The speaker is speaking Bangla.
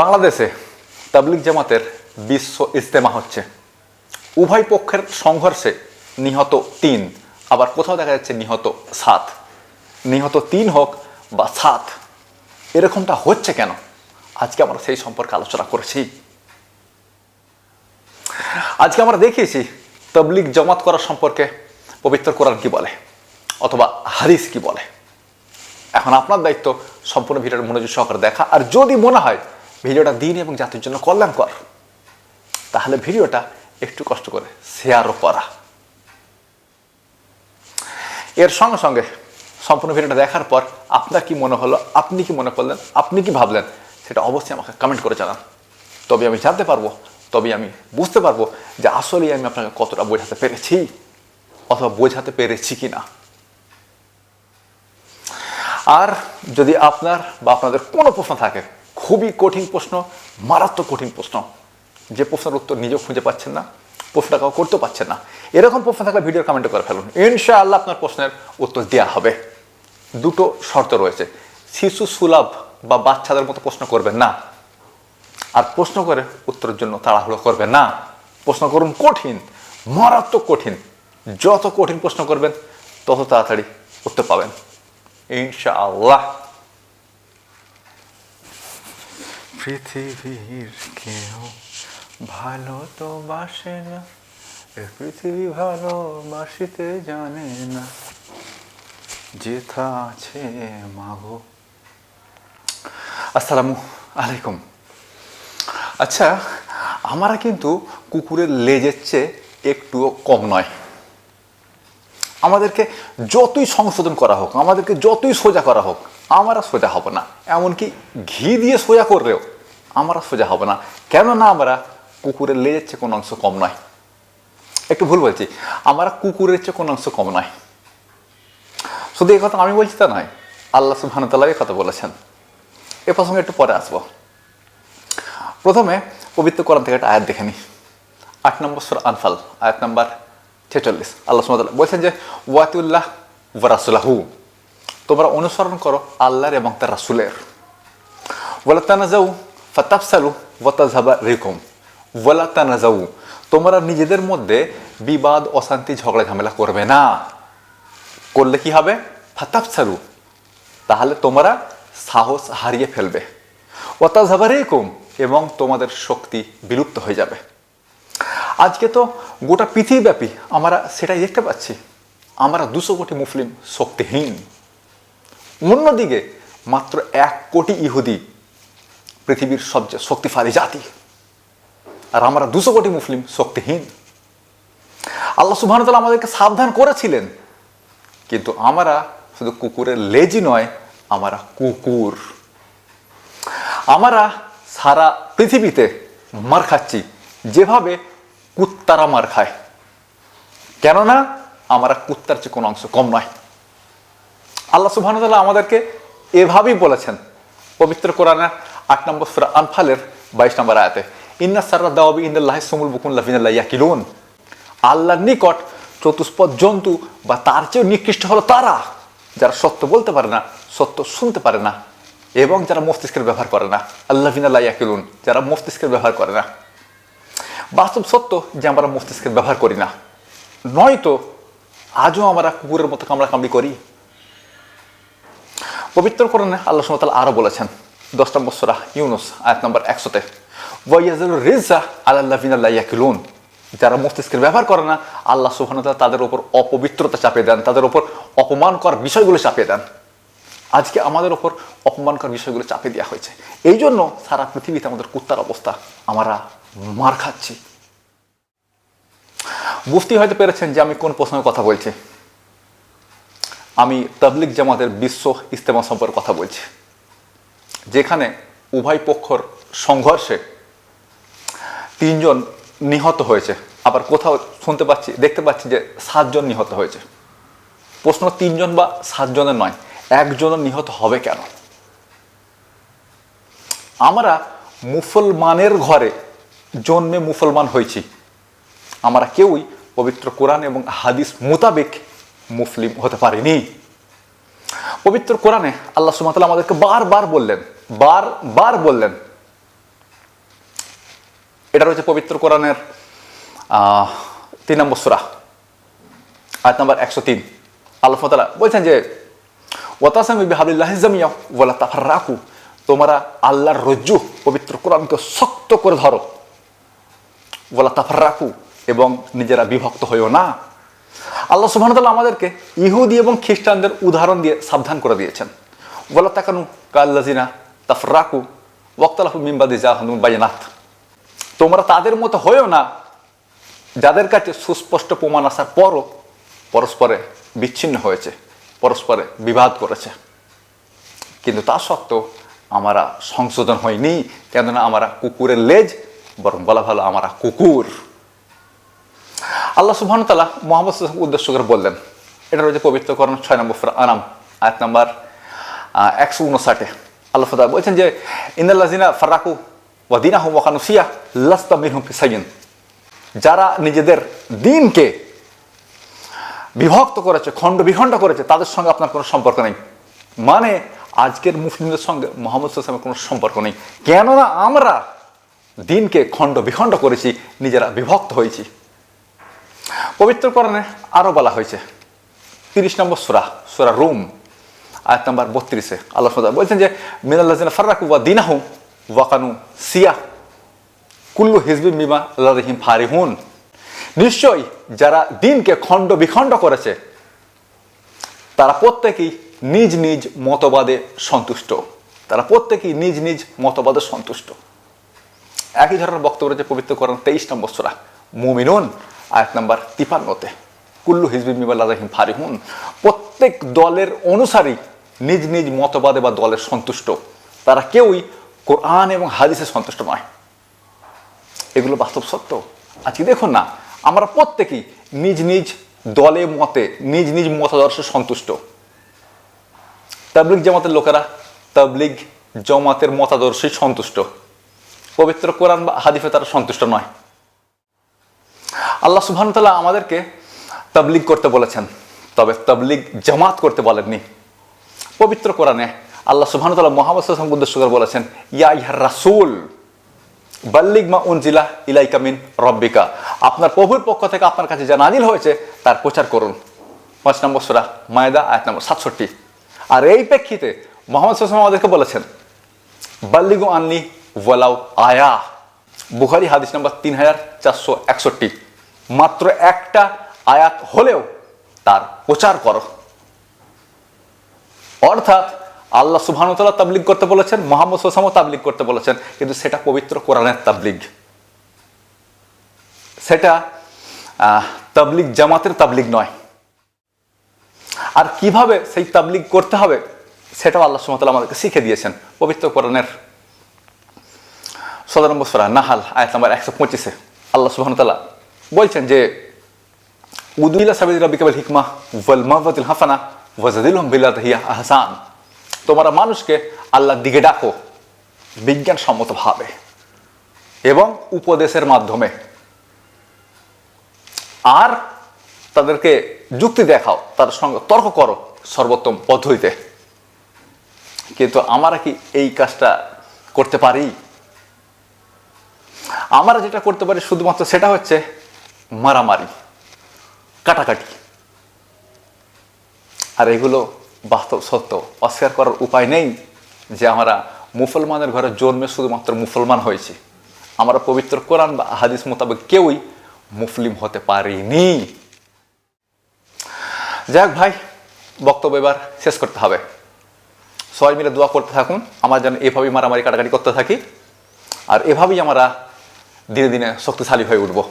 বাংলাদেশে তাবলিক জামাতের বিশ্ব ইজতেমা হচ্ছে। উভয় পক্ষের সংঘর্ষে নিহত তিন, আবার কোথাও দেখা যাচ্ছে নিহত সাত। নিহত তিন হোক বা সাত, এরকমটা হচ্ছে কেন? আজকে আমরা সেই সম্পর্কে আলোচনা করেছি। আজকে আমরা দেখিয়েছি তবলিক জমাত করার সম্পর্কে পবিত্র কোরআন কি বলে, অথবা হাদিস কি বলে। এখন আপনার দায়িত্ব সম্পূর্ণ ভিডিওর মনোযোগ সহকারে দেখা, আর যদি মনে হয় ভিডিওটা দিন এবং জাতির জন্য কল্যাণকর। তাহলে ভিডিওটা একটু কষ্ট করে শেয়ারও করা। এর সঙ্গে সঙ্গে সম্পূর্ণ ভিডিওটা দেখার পর আপনার কি মনে হলো, আপনি কি মনে করলেন, আপনি কি ভাবলেন, সেটা অবশ্যই আমাকে কমেন্ট করে জানান। তবে আমি জানতে পারব তবে আমি বুঝতে পারব যে আসলেই আমি আপনাকে কতটা বোঝাতে পেরেছি অথবা বোঝাতে পেরেছি কি না আর যদি আপনার বা আপনাদের কোনো প্রশ্ন থাকে খুবই কঠিন প্রশ্ন, মারাত্মক কঠিন প্রশ্ন। যে প্রশ্নের উত্তর নিজেও খুঁজে পাচ্ছেন না, প্রশ্নটা কাউ করতে পারছেন না। এরকম প্রশ্ন থাকলে ভিডিও কমেন্ট করে ফেলুন। ইনশাআল্লাহ আপনার প্রশ্নের উত্তর দেওয়া হবে। দুটো শর্ত রয়েছে। শিশু সুলভ বা বাচ্চাদের মতো প্রশ্ন করবেন না। আর প্রশ্ন করে উত্তরের জন্য তাড়াহুড়ো করবেন না। প্রশ্ন করুন কঠিন, মারাত্মক কঠিন। যত কঠিন প্রশ্ন করবেন, তত তাড়াতাড়ি উত্তর পাবেন। ইনশাআল্লাহ। পৃথিবীর কেউ ভালো তো বাসে না, এ পৃথিবী ভালো বাসিতে জানে না। যেথা আছে মাগো। আসসালামু আলাইকুম। আচ্ছা আমরা কিন্তু কুকুরের লেজের চেয়ে একটুও কম নয়। আমাদেরকে যতই সংশোধন করা হোক, আমাদেরকে যতই সোজা করা হোক, আমরা সোজা হব না। এমনকি ঘি দিয়ে সোজা করলেও। আমরা সোজা হব না। কেননা আমরা কুকুরের লেজের চেয়ে কোনো অংশ কম নয়। একটু ভুল বলছি। আমরা কুকুরের চেয়ে কোনো অংশ কম নয়। শুধু এই কথা আমি বলছি তা নয়, আল্লাহ সুবহান তাল্লাহ এই কথা বলেছেন। এ প্রসঙ্গে একটু পরে আসব। প্রথমে পবিত্র কোরআন থেকে একটা আয়াত দেখে নিই। আট নম্বর সুর আনফাল, আয়াত নম্বর ছেচল্লিশ। আল্লাহ সুমতাল্লাহ বলছেন যে ওয়াতিউল্লাহ ওয়ারাসুল্লাহু তোমরা অনুসরণ করো আল্লাহর এবং তার রাসুলের। ওয়ালা তানাজাউ ফাতাফসালু ওয়াতাজহাবা রিকুম ওয়ালা তানাজাউ, তোমরা নিজেদের মধ্যে বিবাদ, অশান্তি, ঝগড়া, ঝামেলা করবে না। করলে কি হবে? ফাতাফসালু, তাহলে তোমরা সাহস হারিয়ে ফেলবে। ওয়াতাজহাবা রিকুম এবং তোমাদের শক্তি বিলুপ্ত হয়ে যাবে। আজকে তো গোটা পৃথিবীব্যাপী আমরা সেটাই দেখতে পাচ্ছি। আমরা দুশো কোটি মুসলিম শক্তিহীন। অন্যদিকে মাত্র এক কোটি ইহুদি পৃথিবীর সবচেয়ে শক্তিশালী জাতি। আর আমরা দুশো কোটি মুসলিম শক্তিহীন। আল্লাহ সুবাহতাল আমাদেরকে সাবধান করেছিলেন। কিন্তু আমরা শুধু কুকুরের লেজি নয়, আমরা কুকুর। আমরা সারা পৃথিবীতে মার খাচ্ছি, যেভাবে কুত্তারা মার খায়। কেননা আমরা কুত্তার চেয়ে কোনো অংশ কম নয়। আল্লাহ সুবাহতাল্লাহ আমাদেরকে এভাবেই বলেছেন, পবিত্র কোরআনে আট নম্বর সুরা আনফালের বাইশ নম্বর আয়াতে ইন্না সার্রা দাওয়াবি ইন্দাল্লাহ সুমুল বুকুল্লাহ ফিনাল্লাহ ইয়াকিলুন আল্লাহর নিকট চতুষ্পদ জন্তু বা তার চেয়েও নিকৃষ্ট হলো তারা যারা সত্য বলতে পারে না সত্য শুনতে পারে না এবং যারা মস্তিষ্কের ব্যবহার করে না আল্লাহ ফিনাল্লাহ ইয়াকিলুন যারা মস্তিষ্কের ব্যবহার করে না বাস্তব সত্য যে আমরা মস্তিষ্কের ব্যবহার করি না নয়তো আজও আমরা কুকুরের মতো কামড়া কামড়ি করি পবিত্র করণে আল্লাহ সুমতাল আরও বলেছেন দশ নম্বর ইউনুস, আয়াত নম্বর একশোতে। ওয়াইয়াজুল রেজা আল্লাহ ইয়াকিলুন। যারা মস্তিষ্কের ব্যবহার করে না, আল্লাহ সুহানতাল তাদের ওপর অপবিত্রতা চাপিয়ে দেন, তাদের ওপর অপমানকর বিষয়গুলো চাপিয়ে দেন। আজকে আমাদের ওপর অপমানকর বিষয়গুলো চাপিয়ে দেওয়া হয়েছে। এই জন্য সারা পৃথিবীতে আমাদের কুত্তার অবস্থা আমরা মার খাচ্ছি। বুঝতেই হয়তো পেরেছেন যে আমি কোন প্রসঙ্গে কথা বলছি। আমি তাবলিক জামাতের বিশ্ব ইস্তেমা সম্পর্কে কথা বলছি। যেখানে উভয় পক্ষর সংঘর্ষে তিনজন নিহত হয়েছে। আবার কোথাও শুনতে পাচ্ছি, দেখতে পাচ্ছি যে সাতজন নিহত হয়েছে। প্রশ্ন তিনজন বা সাতজনের নয় একজনের নিহত হবে কেন? আমরা মুসলমানের ঘরে জন্মে মুসলমান হয়েছি। আমরা কেউই পবিত্র কোরআন এবং হাদিস মোতাবেক মুসলিম হতে পারিনি। পবিত্র কোরআনে আল্লাহ সুমাতাল আমাদেরকে বারবার বললেন বারবার বললেন। এটা রয়েছে পবিত্র কোরআনের তিন নম্বর সুরা, আয়াত নম্বর একশো তিন। আল্লাহ তালা বলছেন যে, ওয়াতাসামি বিহাবিল্লাহ জামিয়া ওয়ালা তাফার রাখু তোমরা আল্লাহর রজ্জু, পবিত্র কোরআনকে শক্ত করে ধরো। ওয়ালা তাফার রাখু এবং নিজেরা বিভক্ত হইও না। আল্লাহ সুবহানাহু আমাদেরকে ইহুদি এবং খ্রিস্টানদের উদাহরণ দিয়ে সাবধান করে দিয়েছেন। ওয়ালা তাকানু কাল্লাজিনা তাফরাকু ওয়াক্তালাফু মিম্বাদি জাহানুম বাইনাথ তোমরা তাদের মতো হয়েও না, যাদের কাছে সুস্পষ্ট প্রমাণ আসার পরও পরস্পরে বিচ্ছিন্ন হয়েছে, পরস্পরে বিবাদ করেছে। কিন্তু তা সত্ত্বেও আমরা সংশোধন হয়নি, কেননা আমরা কুকুরের লেজ, বরং বলা ভালো আমরা কুকুর। আল্লাহ সুবহান তালা মোহাম্মদ উদ্দেশ্য করে বললেন, এটা রয়েছে পবিত্র করণ ছয় নম্বর আনাম, আয়াত নাম্বার একশো উনষাটে। আল্লাহ তাআলা বলছেন যে ইন্দাল্লাজিনা ফারাকু ওয়াদিনা হুম ওয়াকানু সিয়া লাস্তা মিনহুম ফিসাইন যারা নিজেদের দিনকে বিভক্ত করেছে, খণ্ড বিখণ্ড করেছে, তাদের সঙ্গে আপনার কোনো সম্পর্ক নেই। মানে আজকের মুসলিমদের সঙ্গে মোহাম্মদ সাল্লামের কোনো সম্পর্ক নেই। কেননা আমরা দিনকে খণ্ড বিখণ্ড করেছি, নিজেরা বিভক্ত হয়েছি। পবিত্র কোরআনে আরও বলা হয়েছে। তিরিশ নম্বর সুরা সুরা রুম, আয়াত নম্বর বত্রিশে। আল্লাহ বলছেন যে মিনাল্লাজিনা ফাররাকু ওয়া দিনাহুম ওয়াকানু সিয়া। কুল্লু হিজবি মিমা লাদিহিম ফারিহুন। নিশ্চয়ই যারা দিনকে খণ্ড বিখণ্ড করেছে, তারা প্রত্যেকেই নিজ নিজ মতবাদে সন্তুষ্ট। তারা প্রত্যেকেই নিজ নিজ মতবাদে সন্তুষ্ট। একই ধরনের বক্তব্য রয়েছে পবিত্র করেন তেইশ নম্বর সোরা। মুমিনুন আয়াত নাম্বার তিপান্নতে, কুল্লু হিজবি মিবাল্লাহিম ফারিহুন, প্রত্যেক দলের অনুসারী নিজ নিজ মতবাদে বা দলের সন্তুষ্ট। তারা কেউই কোরআন এবং হাদিসে সন্তুষ্ট নয়। এগুলো বাস্তব সত্য? আজকে দেখুন না, আমরা প্রত্যেকেই নিজ নিজ দলে মতে, নিজ নিজ মতাদর্শে সন্তুষ্ট। তাবলিগ জামাতের লোকেরা তাবলিগ জমাতের মতাদর্শে সন্তুষ্ট। পবিত্র কোরআন বা হাদিফে তারা সন্তুষ্ট নয়। আল্লাহ সুবহানাহু আমাদেরকে তাবলিগ করতে বলেছেন। তবে তাবলিগ জামাত করতে বলেননি। পবিত্র কোরআনে আল্লাহ সুবহানাহু তাআলা মোহাম্মদ সাল্লাল্লাহু উদ্দেশ্য করে বলেছেন, ইয়া ইহা রাসূল, বাল্লিগ মা উনজিলা ইলাইকা মিন রব্বিকা। আপনার প্রভুর পক্ষ থেকে আপনার কাছে যা নাজিল হয়েছে তার প্রচার করুন। পাঁচ নম্বর সুরা মায়দা, আয়াত নম্বর সাতষট্টি। আর এই প্রেক্ষিতে মোহাম্মদ সাল্লাল্লাহু আমাদেরকে বলেছেন, বাল্লিগু আননি ওয়ালাউ আয়া। বুখারি হাদিস নাম্বার তিন হাজার চারশো একষট্টি। মাত্র একটা আয়াত হলেও তার প্রচার করো। অর্থাৎ আল্লাহ সুবহানুতাল্লাহ তাবলিগ করতে বলেছেন, মোহাম্মদ সোসামও তাবলিগ করতে বলেছেন, কিন্তু সেটা পবিত্র কোরআনের তাবলিগ। সেটা তাবলিগ জামাতের তাবলিগ নয়। আর কীভাবে সেই তাবলিগ করতে হবে, সেটাও আল্লাহ সুমতাল্লাহ আমাদেরকে শিখে দিয়েছেন পবিত্র কোরআনের। সদর নম্বর নাহাল, আয়াত নাম্বার একশো পঁচিশে। আল্লাহ সুবহানুতাল্লাহ বলছেন যে উদুল্লা সাবিদ রবি কেবল হিকমা ওয়াল মাহবাতুল হাসানা ওয়াজাদিলহম বিল্লাহ হিয়া আহসান। তোমরা মানুষকে আল্লাহর দিকে ডাকো বিজ্ঞানসম্মতভাবে এবং উপদেশের মাধ্যমে। আর তাদেরকে যুক্তি দেখাও, তার সঙ্গে তর্ক করো সর্বোত্তম পদ্ধতিতে। কিন্তু আমরা কি এই কাজটা করতে পারি? আমরা যেটা করতে পারি শুধুমাত্র সেটা হচ্ছে মারামারি, কাটাকাটি। আর এগুলো বাস্তব সত্য। অস্বীকার করার উপায় নেই যে আমরা মুসলমানের ঘরে জন্মে শুধুমাত্র মুসলমান হয়েছি। আমরা পবিত্র কোরআন বা হাদিস মোতাবেক কেউই মুসলিম হতে পারিনি। যাক ভাই, বক্তব্য এবার শেষ করতে হবে। সবাই মিলে দোয়া করতে থাকুন, আমরা যেন এভাবেই মারামারি, কাটাকাটি করতে থাকি। আর এভাবেই আমরা দিনে দিনে শক্তিশালী হয়ে উঠবো।